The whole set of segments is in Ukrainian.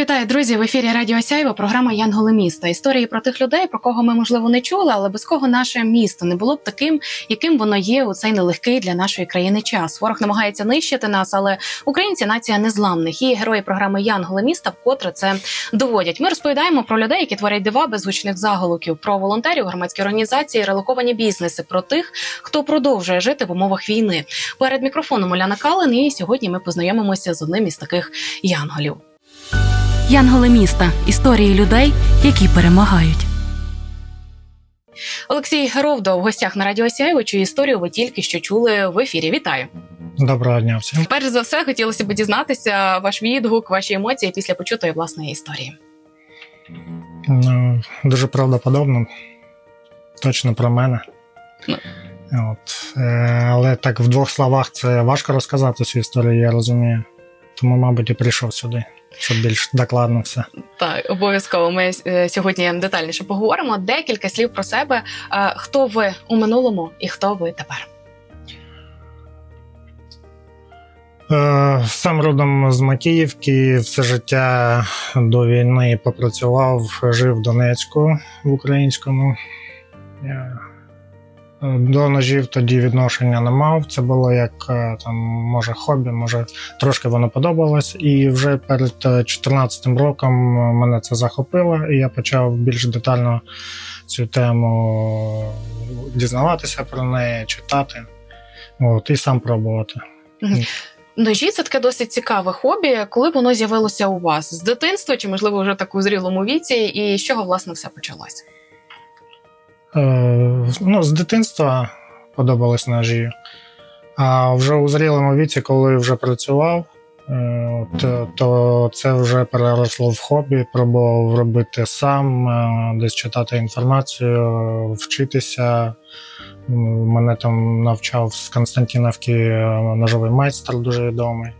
Вітаю, друзі! В ефірі Радіо Сяйво, програма Янголи міста. Історії про тих людей, про кого ми можливо не чули, але без кого наше місто не було б таким, яким воно є у цей нелегкий для нашої країни час. Ворог намагається нищити нас, але українці нація незламних. І герої програми Янголи міста вкотре це доводять. Ми розповідаємо про людей, які творять дива без гучних заголовків, про волонтерів, громадські організації, релоковані бізнеси, про тих, хто продовжує жити в умовах війни. Перед мікрофоном Оляна Калин, і сьогодні ми познайомимося з одним із таких янголів. Янголи міста історії людей, які перемагають. Олексій Ровдо в гостях на радіо Сяйво, чию історію ви тільки що чули в ефірі. Вітаю! Доброго дня всім. Перш за все, хотілося б дізнатися ваш відгук, ваші емоції після почутої власної історії. Ну, дуже правдоподобно. Точно про мене. Ну. От. Е, але так в двох словах це важко розказати цю історію, я розумію. Тому, мабуть, і прийшов сюди, щоб більш докладно все. Так, обов'язково ми е, сьогодні детальніше поговоримо. Декілька слів про себе. Е, Хто ви у минулому і хто ви тепер? Е, сам родом з Макіївки, все життя до війни попрацював, жив в Донецьку в українському. Е, до ножів тоді відношення не мав. Це було як е, там, може, хобі, може, трошки воно подобалось. І вже перед 2014 роком мене це захопило, і я почав більш детально цю тему дізнаватися про неї, читати. От, і сам пробувати. Ножі це таке досить цікаве хобі. Коли воно з'явилося у вас з дитинства, чи можливо вже так у зрілому віці, і з чого власне все почалося? Е, ну, з дитинства подобались ножі. А вже у зрілому віці, коли вже працював, е, то, то це вже переросло в хобі, пробував робити сам, е, десь читати інформацію, вчитися. Мене там навчав з Константинівки е, ножовий майстер дуже відомий.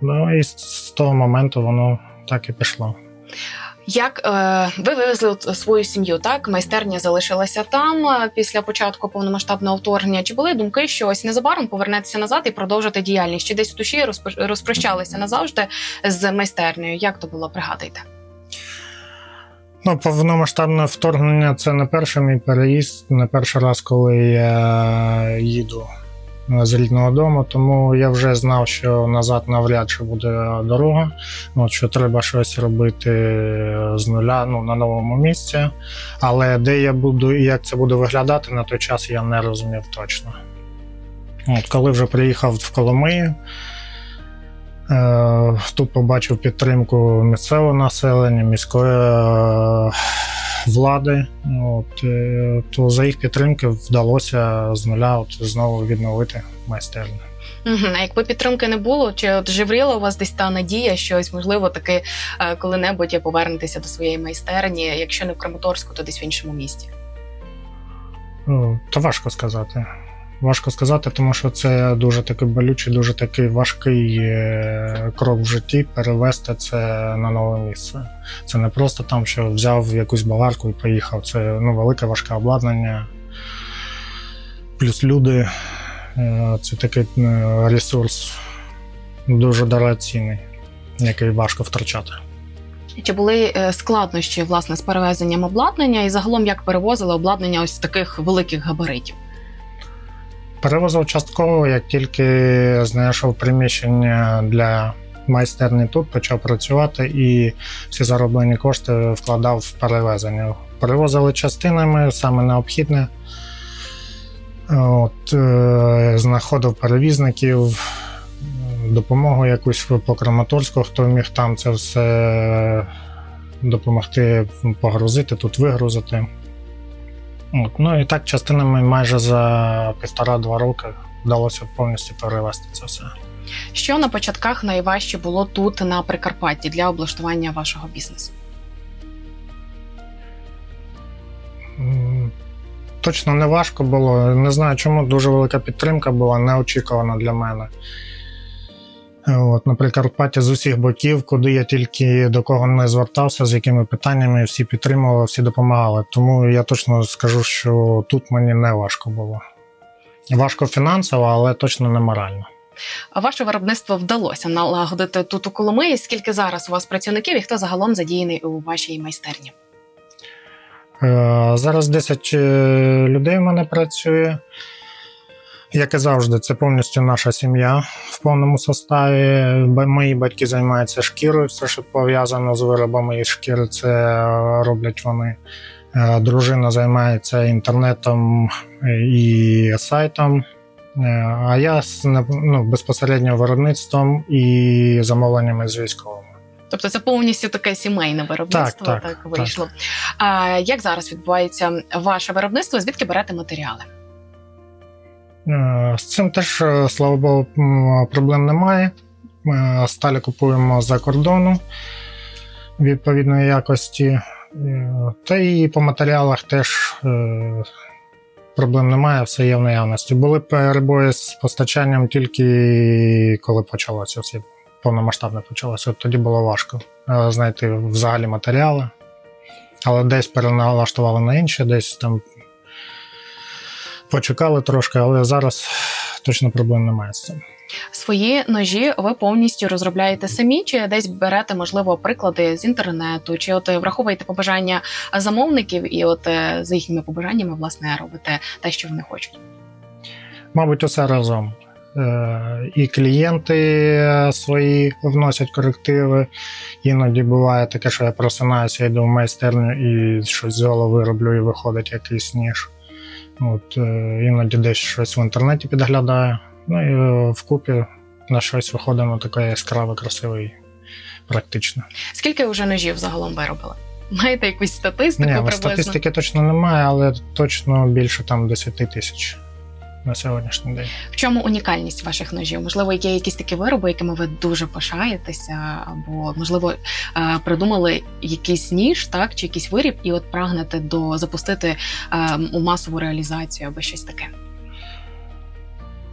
Ну і з того моменту воно так і пішло. Як е, ви вивезли от свою сім'ю? Так, майстерня залишилася там е, після початку повномасштабного вторгнення. Чи були думки, що ось незабаром повернетеся назад і продовжити діяльність? Чи десь в душі розпрощалися назавжди з майстернею? Як то було? Пригадуйте. Ну, повномасштабне вторгнення це не перший мій переїзд, не перший раз, коли я їду з рідного дому, тому я вже знав, що назад навряд чи буде дорога. От, що треба щось робити з нуля ну, на новому місці. Але де я буду і як це буде виглядати, на той час я не розумів точно. От, коли вже приїхав в Коломию, Е, Тут побачив підтримку місцевого населення, міської е, влади. От, е, то за їх підтримки вдалося з нуля от знову відновити майстерню. Угу. А якби підтримки не було, чи от живріла у вас десь та надія, що ось можливо таки е, коли-небудь повернетеся до своєї майстерні, якщо не в Краматорську, то десь в іншому місті? Ну, Та важко сказати. Важко сказати, тому що це дуже такий болючий, дуже такий важкий е, крок в житті перевести це на нове місце. Це не просто там, що взяв якусь баларку і поїхав. Це ну, велике важке обладнання. Плюс люди. Е, Це такий е, ресурс дуже дорогоцінний, який важко втрачати. Чи були складнощі власне з перевезенням обладнання, і загалом як перевозили обладнання ось таких великих габаритів? Перевозив частково, як тільки знайшов приміщення для майстерні тут, почав працювати і всі зароблені кошти вкладав в перевезення. Перевозили частинами, саме необхідне. От, е, знаходив перевізників, допомогу якусь по Краматорську, хто міг там це все допомогти погрузити, тут вигрузити. От, ну і так частинами майже за півтора-два роки вдалося повністю перевести це все. Що на початках найважче було тут на Прикарпатті для облаштування вашого бізнесу? Точно не важко було. Не знаю, чому дуже велика підтримка була неочікувана для мене. От, на Прикарпатті з усіх боків, куди я тільки до кого не звертався, з якими питаннями, всі підтримували, всі допомагали. Тому я точно скажу, що тут мені не важко було. Важко фінансово, але точно не морально. А ваше виробництво вдалося налагодити тут у Коломиї. Скільки зараз у вас працівників і хто загалом задіяний у вашій майстерні? Е, Зараз 10 е, людей в мене працює. Як і завжди, це повністю наша сім'я в повному составі. Мої батьки займаються шкірою, все, що пов'язано з виробами із шкіри, це роблять вони. Е, Дружина займається інтернетом і сайтом. Е, А я з, ну, безпосередньо виробництвом і замовленнями з військовими. Тобто це повністю таке сімейне виробництво, Так, так, так, вийшло. А як зараз відбувається ваше виробництво? Звідки берете матеріали? Е, З цим теж, е, слава Богу, проблем немає. Е, Сталі купуємо за кордону відповідної якості. Та і по матеріалах теж проблем немає, все є в наявності. Були перебої з постачанням тільки коли почалося все повномасштабно почалося. Тоді було важко знайти взагалі матеріали. Але десь переналаштували на інші, десь там почекали трошки, але зараз точно проблем немає з цим. Свої ножі ви повністю розробляєте самі, чи десь берете, можливо, приклади з інтернету, чи от е, враховуєте побажання замовників, і от е, за їхніми побажаннями власне робите те, що вони хочуть. Мабуть, усе разом. Е, І клієнти свої вносять корективи. Іноді буває таке, що я просинаюся, йду в майстерню і щось з голови роблю, і виходить якийсь ніж. От, е, іноді десь щось в інтернеті підглядаю. Ну і е, вкупі на щось виходимо таке яскраве, красиве і практичне. Скільки вже ножів загалом виробили? Маєте якусь статистику Ні, ну, приблизно? статистики точно немає, але точно більше там 10 тисяч на сьогоднішній день. В чому унікальність ваших ножів? Можливо, є якісь такі вироби, якими ви дуже пишаєтеся, або можливо е, придумали якийсь ніж, так чи якийсь виріб, і от прагнете до запустити е, у масову реалізацію або щось таке.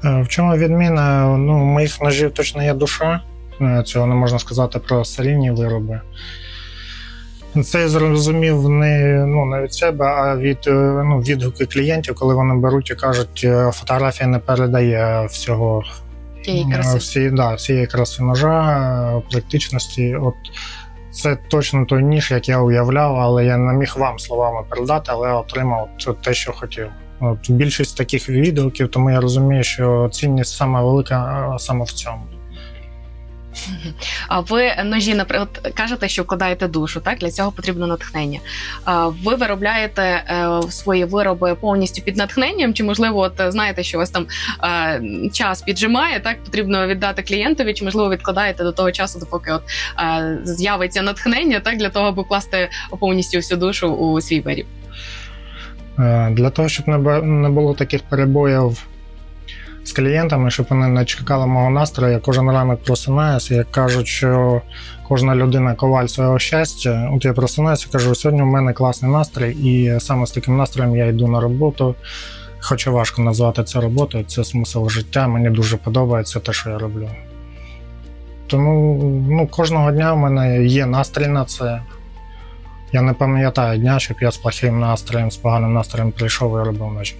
Е, В чому відміна? Ну, моїх ножів точно є душа. Цього не можна сказати про серійні вироби. Це я зрозумів не, ну, не від себе, а від е, ну, відгуки клієнтів, коли вони беруть і кажуть, е, фотографія не передає всього е, краси. всі, да, всієї краси ножа, практичності. От це точно той ніж, як я уявляв, але я не міг вам словами передати, але отримав те, що хотів. От більшість таких відгуків, тому я розумію, що цінність саме велика саме в цьому. А ви ножі, наприклад, кажете, що вкладаєте душу, так для цього потрібно натхнення. Ви виробляєте е, свої вироби повністю під натхненням, чи можливо, от знаєте, що у вас там е, час піджимає, так потрібно віддати клієнтові, чи можливо відкладаєте до того часу, допоки от е, з'явиться натхнення, так для того, аби вкласти повністю всю душу у свій виріб. Для того, щоб не було таких перебоїв з клієнтами, щоб вони не чекали мого настрою, я кожен ранок просинаюся, як кажуть, що кожна людина коваль свого щастя. От я просинаюся, кажу, сьогодні у мене класний настрій, і саме з таким настроєм я йду на роботу. Хоча важко назвати це роботою, це смисл життя. Мені дуже подобається те, що я роблю. Тому ну, кожного дня в мене є настрій на це. Я не пам'ятаю дня, щоб я з плохим настроєм, з поганим настроєм прийшов і робив ночі.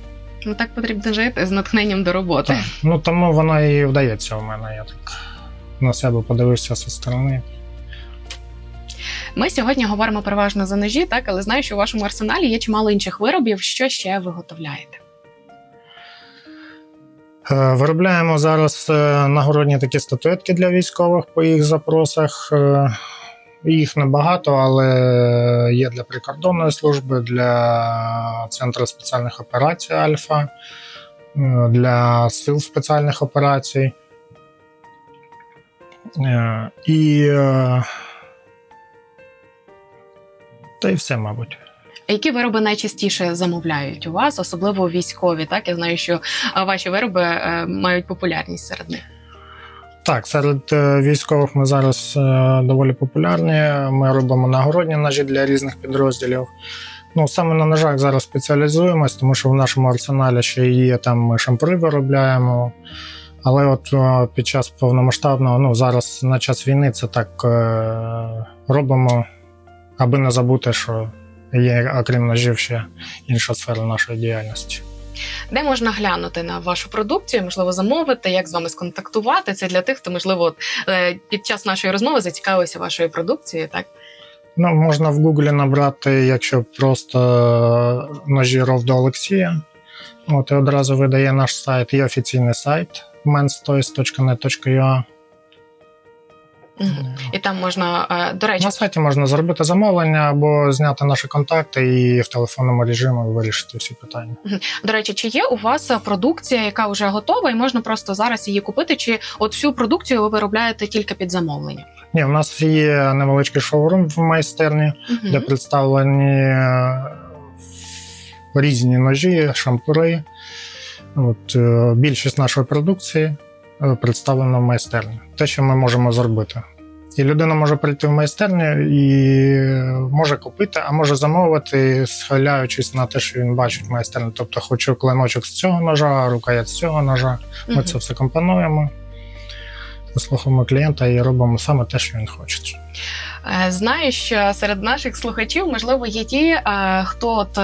Ну так потрібно жити з натхненням до роботи. Так. Ну тому воно і вдається у мене. Я так на себе подивився зі сторони. Ми сьогодні говоримо переважно за ножі, так але знаю, що у вашому арсеналі є чимало інших виробів. Що ще виготовляєте? Е, Виробляємо зараз е, нагородні такі статуетки для військових по їх запросах. Е, Їх небагато, але є для прикордонної служби, для Центру спеціальних операцій Альфа, для сил спеціальних операцій. Е, І. е, Та й все, мабуть. Які вироби найчастіше замовляють у вас, особливо військові? Так я знаю, що ваші вироби е, мають популярність серед них. Так, серед е, військових ми зараз е, доволі популярні. Ми робимо нагородні ножі для різних підрозділів. Ну, саме на ножах зараз спеціалізуємось, тому що в нашому арсеналі ще є там ми шампури виробляємо. Але от е, під час повномасштабного, ну зараз на час війни це так робимо, аби не забути, що є, окрім ножів, ще інша сфера нашої діяльності. Де можна глянути на вашу продукцію, можливо, замовити, як з вами сконтактувати? Це для тих, хто можливо е, під час нашої розмови зацікавився вашою продукцією. Так Ну, можна в Гуглі набрати, якщо просто е, ножі до Олексія. От, і одразу видає наш сайт, є офіційний сайт menstoys.net.ua. І там можна е, до речі, На сайті можна зробити замовлення або зняти наші контакти і в телефонному режимі вирішити всі питання. До речі, чи є у вас продукція, яка вже готова, і можна просто зараз її купити? Чи от всю продукцію ви виробляєте тільки під замовлення? Ні, у нас є невеличкий шоурум в майстерні, Мгм. де представлені е, різні ножі, шампури. От, е, більшість нашої продукції е, представлена в майстерні. Те, що ми можемо зробити. І людина може прийти в майстерню і може купити, а може замовити, схиляючись на те, що він бачить в майстерні. Тобто, хочу клиночок з цього ножа, рукоять з цього ножа. Ми Мгм. це все компонуємо, вислухаємо клієнта і робимо саме те, що він хоче. Е, Знаю, що серед наших слухачів, можливо, є ті, е, хто от.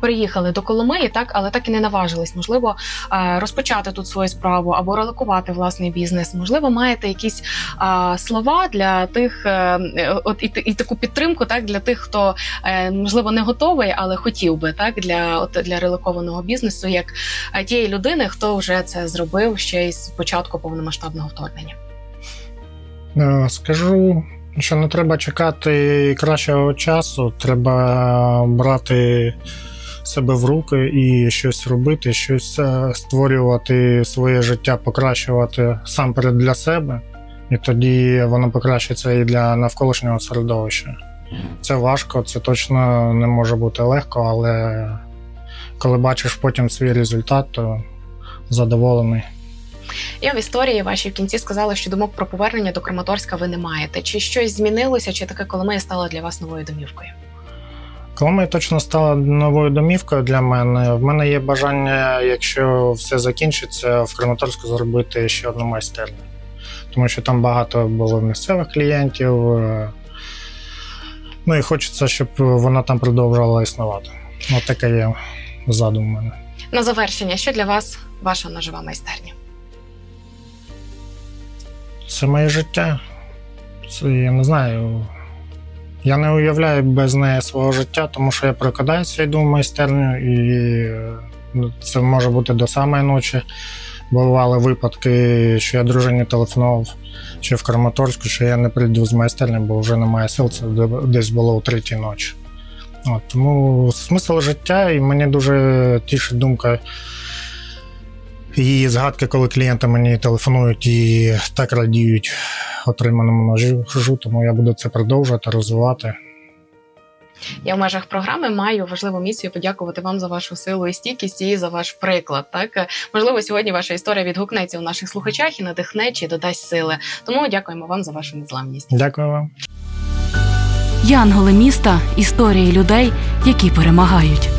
Приїхали до Коломиї, так, але так і не наважились. Можливо, е, розпочати тут свою справу або релокувати власний бізнес. Можливо, маєте якісь слова для тих, е, от і, і таку підтримку, так для тих, хто е, можливо не готовий, але хотів би так для от для релокованого бізнесу, як тієї людини, хто вже це зробив ще із початку повномасштабного вторгнення. Скажу, що не треба чекати кращого часу, треба брати себе в руки і щось робити, щось е, створювати своє життя, покращувати сам перед для себе, і тоді воно покращиться і для навколишнього середовища. Це важко, це точно не може бути легко, але коли бачиш потім свій результат, то задоволений. Я в історії вашій в кінці сказала, що думок про повернення до Краматорська ви не маєте. Чи щось змінилося, чи таке Коломия стала для вас новою домівкою? Коломия точно стала новою домівкою для мене. В мене є бажання, якщо все закінчиться, в Краматорську зробити ще одну майстерню. Тому що там багато було місцевих клієнтів. е, Ну і хочеться, щоб вона там продовжувала існувати. От таке є задум у мене. На завершення, що для вас ваша ножова майстерня? Це моє життя. Це я не знаю. Я не уявляю без неї свого життя, тому що я прокидаюся, йду в майстерню, і ну, це може бути до самої ночі. Бували випадки, що я дружині телефонував ще в Краматорську, що я не прийду з майстерні, бо вже немає сил. Це десь було у третій ночі. От, тому смисл життя, і мені дуже тішить думка і згадки, коли клієнти мені телефонують і так радіють отриманому ножу, тому я буду це продовжувати, розвивати. Я в межах програми маю важливу місію подякувати вам за вашу силу і стійкість і за ваш приклад. Так можливо, сьогодні ваша історія відгукнеться у наших слухачах і надихне чи додасть сили. Тому дякуємо вам за вашу незламність. Дякую вам. Янголи міста історії людей, які перемагають.